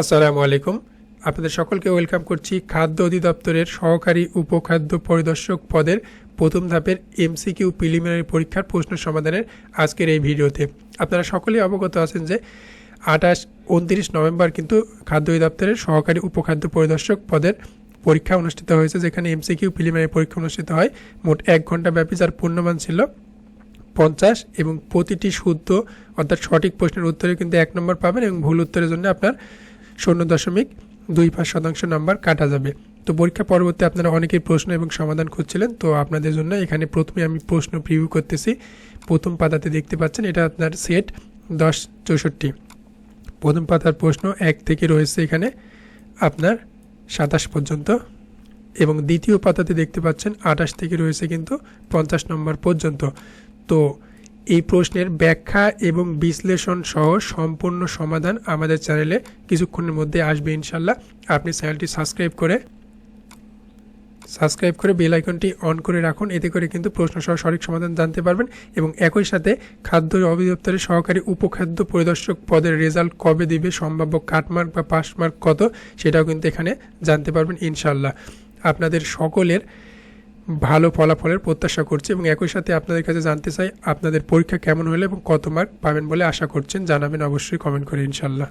আসসালামু আলাইকুম। আপনাদের সকলকে ওয়েলকাম করছি খাদ্য অধিদপ্তরের সহকারী উপখাদ্য পরিদর্শক পদের প্রথম ধাপের এমসিকিউ প্রিলিমিনারি পরীক্ষার প্রশ্ন সমাধানের আজকের এই ভিডিওতে। আপনারা সকলেই অবগত আছেন যে আঠাশ, উনত্রিশ নভেম্বর কিন্তু খাদ্য অধিদপ্তরের সহকারী উপখাদ্য পরিদর্শক পদের পরীক্ষা অনুষ্ঠিত হয়েছে, যেখানে এমসিকিউ প্রিলিমিনারি পরীক্ষা অনুষ্ঠিত হয়। মোট এক ঘণ্টা ব্যাপী যার পূর্ণমান ছিল পঞ্চাশ এবং প্রতিটি শুদ্ধ অর্থাৎ সঠিক প্রশ্নের উত্তরে কিন্তু এক নম্বর পাবেন এবং ভুল উত্তরের জন্য আপনার শূন্য দশমিক দুই পাঁচ শতাংশ নাম্বার কাটা যাবে। তো পরীক্ষা পরবর্তী আপনারা অনেকেই প্রশ্ন এবং সমাধান খুঁজছিলেন, তো আপনাদের জন্য এখানে প্রথমে আমি প্রশ্ন প্রিভিউ করতেছি। প্রথম পাতাতে দেখতে পাচ্ছেন, এটা আপনার সেট দশ চৌষট্টি। প্রথম পাতার প্রশ্ন এক থেকে রয়েছে এখানে আপনার সাতাশ পর্যন্ত এবং দ্বিতীয় পাতাতে দেখতে পাচ্ছেন আঠাশ থেকে রয়েছে কিন্তু পঞ্চাশ নম্বর পর্যন্ত। তো এই প্রশ্নের ব্যাখ্যা এবং বিশ্লেষণ সহ সম্পূর্ণ সমাধান আমাদের চ্যানেলে কিছুক্ষণের মধ্যে আসবে ইনশাল্লাহ আপনি চ্যানেলটি সাবস্ক্রাইব করে সাবস্ক্রাইব করে বেল আইকনটি অন করে রাখুন, এতে করে কিন্তু প্রশ্ন সহ সঠিক সমাধান জানতে পারবেন এবং একই সাথে খাদ্য অধিদপ্তরের সহকারী উপখাদ্য পরিদর্শক পদের রেজাল্ট কবে দিবে, সম্ভাব্য কাটমার্ক বা পাস মার্ক কত, সেটাও কিন্তু এখানে জানতে পারবেন ইনশাল্লাহ আপনাদের সকলের ভালো ফলাফলের প্রত্যাশা করছি এবং একই সাথে আপনাদের কাছে জানতে চাই আপনাদের পরীক্ষা কেমন হলো এবং কত মার্ক পাবেন বলে আশা করছেন। জানাবেন অবশ্যই কমেন্ট করে ইনশাল্লাহ